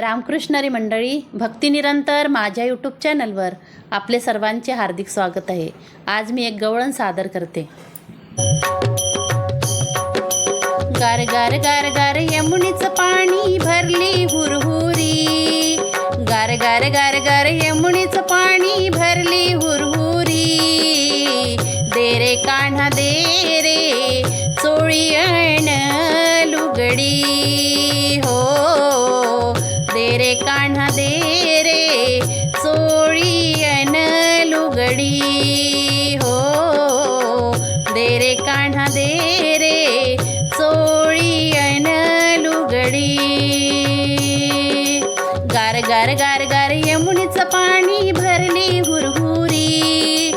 रामकृष्णरी मंडळी भक्तिनिरंतर माझ्या यूट्यूब चॅनलवर आपले सर्वांचे हार्दिक स्वागत आहे. आज मी एक गवळण सादर करते. गार गार गार गार यमुनीचं पाणी भरली हुरहुरी. गार गार गार गार यमु गार गार गार गार यमुनीचं पाणी भरली हुरहुरी.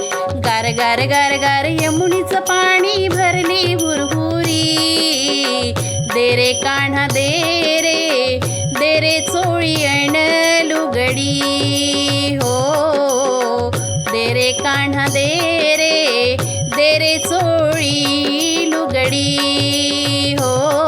गार गार गार गार यमुनीचं पाणी भरली हुरहुरी. दे रे कान्हा दे रे दे रे चोळी अण लुगडी. हो दे रे कान्हा दे रे दे रे चोळी लुगडी. हो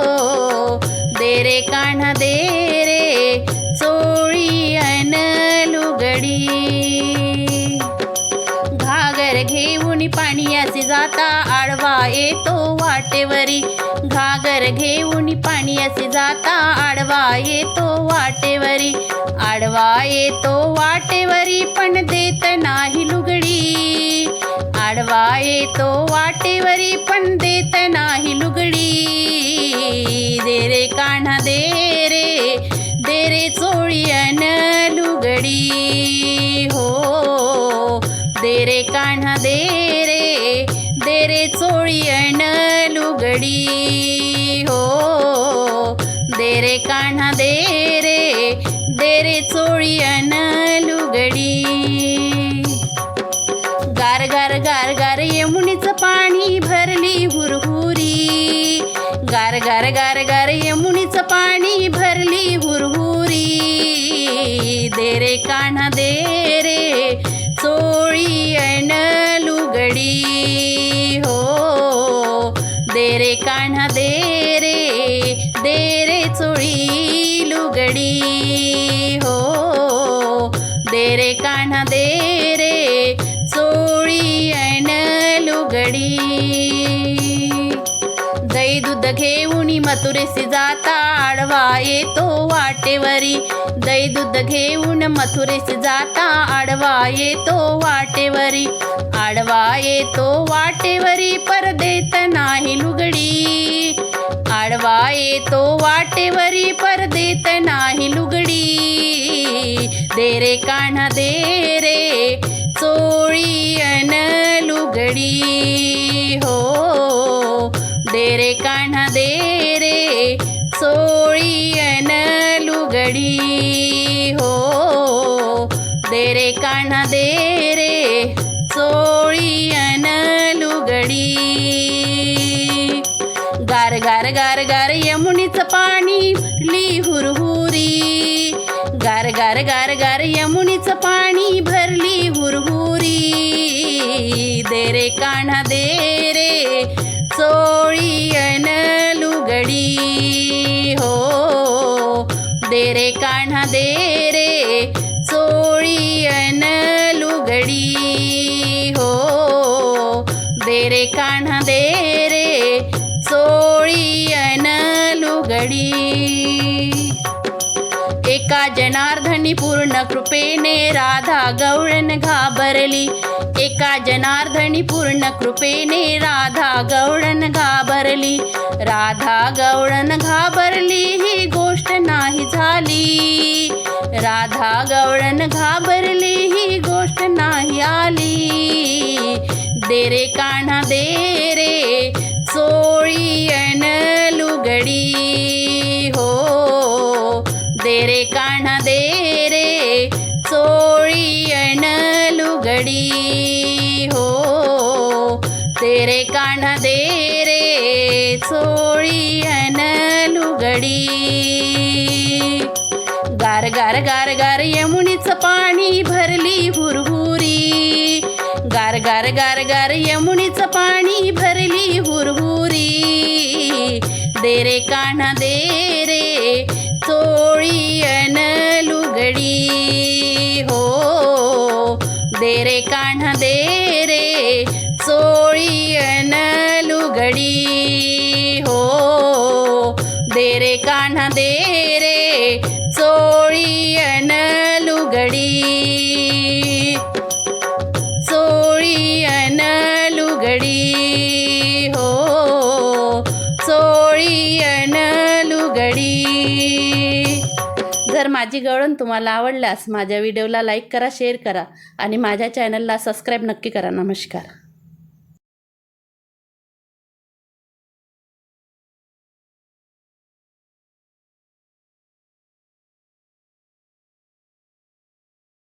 वाटेवरी. घागर घेऊन पाणी असे जाता आडवा येतो वाटेवरी. आडवा येतो वाटेवरी पण देत नाही लुगडी. आडवा येतो वाटेवरी पण देत नाही लुगडी. दे रे कान्हा दे रे दे रे चोळीयन लुगडी. हो दे रे कान्हा दे रे दे रे चोळी अण लुगडी गार गार गार गार यमुनीचं पाणी भरली हुरहुरी गार गार गार गार यमुनीचं पाणी भरली हुरहुरी देरे कान्हा दे रे चोळी अण लुगडी हो दे रे कान्हा रे कान्हा दे रे चोळी अण लुगडी. दही दूध घेऊन मथुरेसी जाता आडवा येतो वाटेवरी. दही दूध घेऊन मथुरेसी जाता आडवा येतो वाटेवरी. आडवा येतो वाटेवरी परदेत नाही लुगडी. आडवा येतो वाटेवरी परदेत नाही लुगडी. रे कान्हा दे रे चोळी अन लुगडी. हो दे रे कान्हा दे रे चोळी अन लुगडी. हो दे रे कान्हा दे रे चोळी अन लुगडी. गार गार गार गार यमुनीचं पाणी भरली हुरहुरी. गार गार गार गार एका जनार्दनी पूर्ण कृपेने राधा गवळण घाबरली. एका जनार्दनी पूर्ण कृपेने राधा गवळण घाबरली. राधा गवळण घाबरली ही गोष्ट नाही झाली. राधा गवळण घाबरली ही गोष्ट नाही आली. दे रे कान्हा दे गार गार गार गार यमुनीचं पाणी भरली भुरभुरी गार गार गार गार यमुनीचं पाणी भरली भुरभुरी दे रे देरे दे रे लुगडी. हो दे रे देरे दे रे लुगडी. हो अन लुगडी चोळी अन लुगडी हो चोळी अन लुगडी जर माझी गवळण तुम्हाला आवडल्यास माझ्या व्हिडिओला लाईक करा शेअर करा आणि माझ्या चॅनलला सबस्क्राईब नक्की करा. नमस्कार.